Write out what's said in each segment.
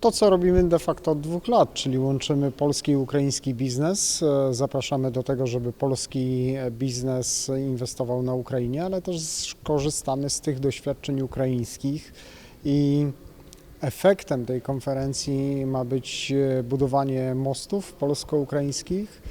To, co robimy de facto od dwóch lat, czyli łączymy polski i ukraiński biznes. E, Zapraszamy do tego, żeby polski biznes inwestował na Ukrainie, ale też korzystamy z tych doświadczeń ukraińskich i efektem tej konferencji ma być e, budowanie mostów polsko-ukraińskich,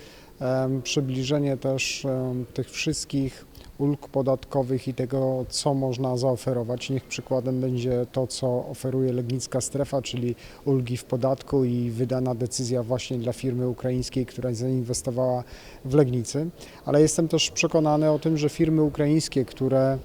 przybliżenie też tych wszystkich ulg podatkowych i tego, co można zaoferować. Niech przykładem będzie to, co oferuje Legnicka Strefa, czyli ulgi w podatku i wydana decyzja właśnie dla firmy ukraińskiej, która zainwestowała w Legnicy. Ale jestem też przekonany o tym, że firmy ukraińskie, które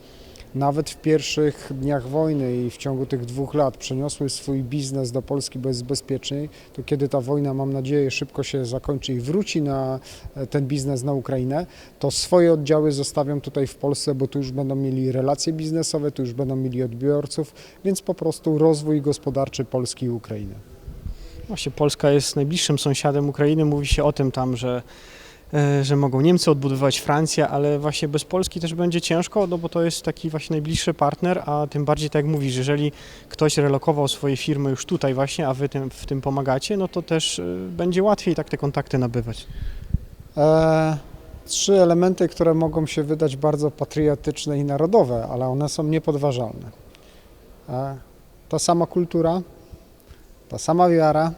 nawet w pierwszych dniach wojny i w ciągu tych dwóch lat przeniosły swój biznes do Polski bezpiecznej, to kiedy ta wojna, mam nadzieję, szybko się zakończy i wróci na e, ten biznes na Ukrainę, to swoje oddziały zostawią tutaj w Polsce, bo tu już będą mieli relacje biznesowe, tu już będą mieli odbiorców, więc po prostu rozwój gospodarczy Polski i Ukrainy. Właśnie Polska jest najbliższym sąsiadem Ukrainy. Mówi się o tym tam, że, że mogą Niemcy odbudowywać Francję, ale właśnie bez Polski też będzie ciężko, no bo to jest taki właśnie najbliższy partner, a tym bardziej tak jak mówisz, jeżeli ktoś relokował swoje firmy już tutaj właśnie, a wy tym, w tym pomagacie, no to też e, będzie łatwiej tak te kontakty nabywać. E, trzy elementy, które mogą się wydać bardzo patriotyczne i narodowe, ale one są niepodważalne. E, ta sama kultura, ta sama wiara,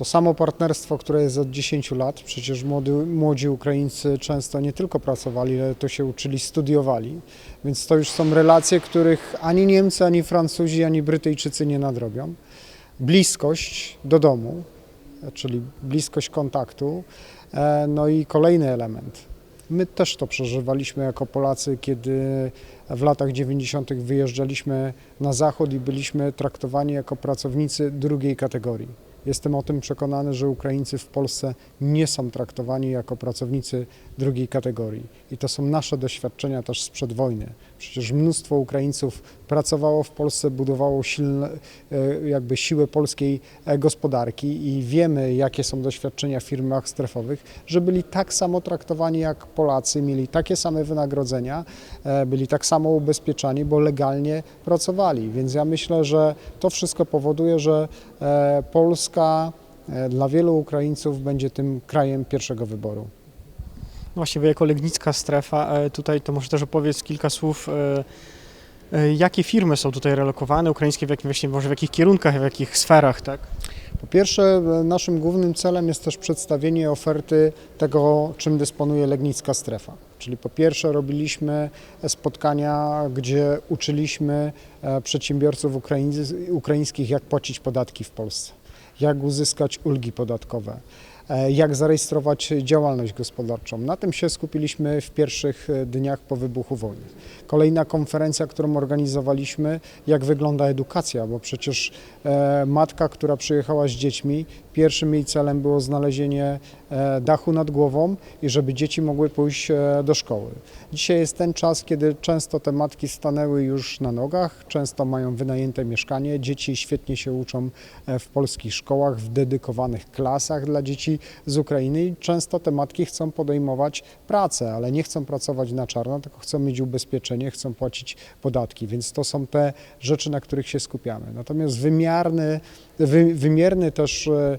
to samo partnerstwo, które jest od 10 lat. Przecież młody, młodzi Ukraińcy często nie tylko pracowali, ale to się uczyli, studiowali. Więc to już są relacje, których ani Niemcy, ani Francuzi, ani Brytyjczycy nie nadrobią. Bliskość do domu, czyli bliskość kontaktu. E, No i kolejny element. My też to przeżywaliśmy jako Polacy, kiedy w latach 90. wyjeżdżaliśmy na zachód i byliśmy traktowani jako pracownicy drugiej kategorii. Jestem o tym przekonany, że Ukraińcy w Polsce nie są traktowani jako pracownicy drugiej kategorii. I to są nasze doświadczenia też sprzed wojny. Przecież mnóstwo Ukraińców pracowało w Polsce, budowało silne, e, jakby siłę polskiej e, gospodarki i wiemy, jakie są doświadczenia w firmach strefowych, że byli tak samo traktowani jak Polacy, mieli takie same wynagrodzenia, e, byli tak samo ubezpieczani, bo legalnie pracowali. Więc ja myślę, że to wszystko powoduje, że Polska dla wielu Ukraińców będzie tym krajem pierwszego wyboru. No właśnie jako Legnicka Strefa, e, tutaj to może też opowiedz kilka słów, e, e, jakie firmy są tutaj relokowane, ukraińskie, w jakim, właśnie, może w jakich kierunkach, w jakich sferach, tak? Po pierwsze, naszym głównym celem jest też przedstawienie oferty tego, czym dysponuje Legnicka Strefa. Czyli po pierwsze robiliśmy spotkania, gdzie uczyliśmy przedsiębiorców ukraińs- ukraińskich, jak płacić podatki w Polsce, jak uzyskać ulgi podatkowe, jak zarejestrować działalność gospodarczą. Na tym się skupiliśmy w pierwszych e, dniach po wybuchu wojny. Kolejna konferencja, którą organizowaliśmy, jak wygląda edukacja, bo przecież e, matka, która przyjechała z dziećmi, pierwszym jej celem było znalezienie e, dachu nad głową i żeby dzieci mogły pójść e, do szkoły. Dzisiaj jest ten czas, kiedy często te matki stanęły już na nogach, często mają wynajęte mieszkanie, dzieci świetnie się uczą e, w polskich szkołach, w dedykowanych klasach dla dzieci z Ukrainy i często te matki chcą podejmować pracę, ale nie chcą pracować na czarno, tylko chcą mieć ubezpieczenie, chcą płacić podatki, więc to są te rzeczy, na których się skupiamy. Natomiast wymiarny, wy, wymierny też e,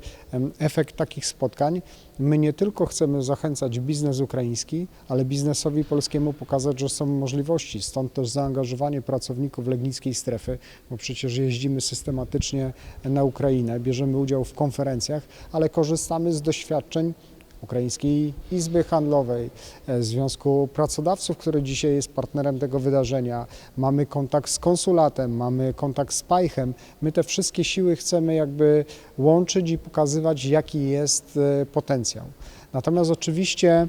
efekt takich spotkań, my nie tylko chcemy zachęcać biznes ukraiński, ale biznesowi polskiemu pokazać, że są możliwości. Stąd też zaangażowanie pracowników Legnickiej Strefy, bo przecież jeździmy systematycznie na Ukrainę, bierzemy udział w konferencjach, ale korzystamy z doświadczeń Ukraińskiej Izby Handlowej, e, Związku Pracodawców, który dzisiaj jest partnerem tego wydarzenia. Mamy kontakt z konsulatem, mamy kontakt z Pajchem. My te wszystkie siły chcemy jakby łączyć i pokazywać, jaki jest e, potencjał. Natomiast oczywiście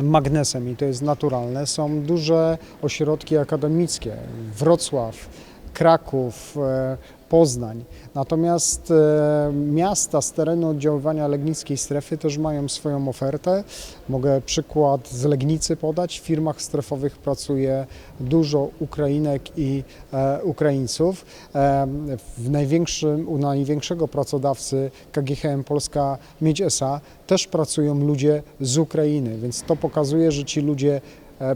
magnesem, i to jest naturalne, są duże ośrodki akademickie. Wrocław, Kraków, e, Poznań. Natomiast e, miasta z terenu oddziaływania Legnickiej Strefy też mają swoją ofertę. Mogę przykład z Legnicy podać. W firmach strefowych pracuje dużo Ukrainek i e, Ukraińców. E, w największym, u największego pracodawcy KGHM Polska Miedź SA też pracują ludzie z Ukrainy, więc to pokazuje, że ci ludzie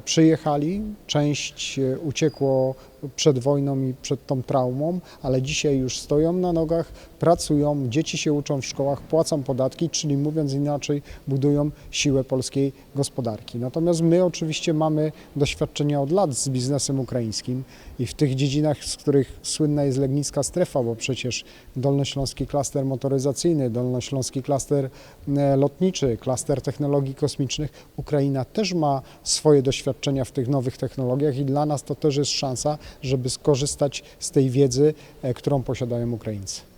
przyjechali, część uciekło przed wojną i przed tą traumą, ale dzisiaj już stoją na nogach, pracują, dzieci się uczą w szkołach, płacą podatki, czyli mówiąc inaczej, budują siłę polskiej gospodarki. Natomiast my oczywiście mamy doświadczenia od lat z biznesem ukraińskim i w tych dziedzinach, z których słynna jest Legnicka Strefa, bo przecież Dolnośląski Klaster Motoryzacyjny, Dolnośląski Klaster e, Lotniczy, Klaster Technologii Kosmicznych, Ukraina też ma swoje doświadczenia w tych nowych technologiach i dla nas to też jest szansa, żeby skorzystać z tej wiedzy, e, którą posiadają Ukraińcy.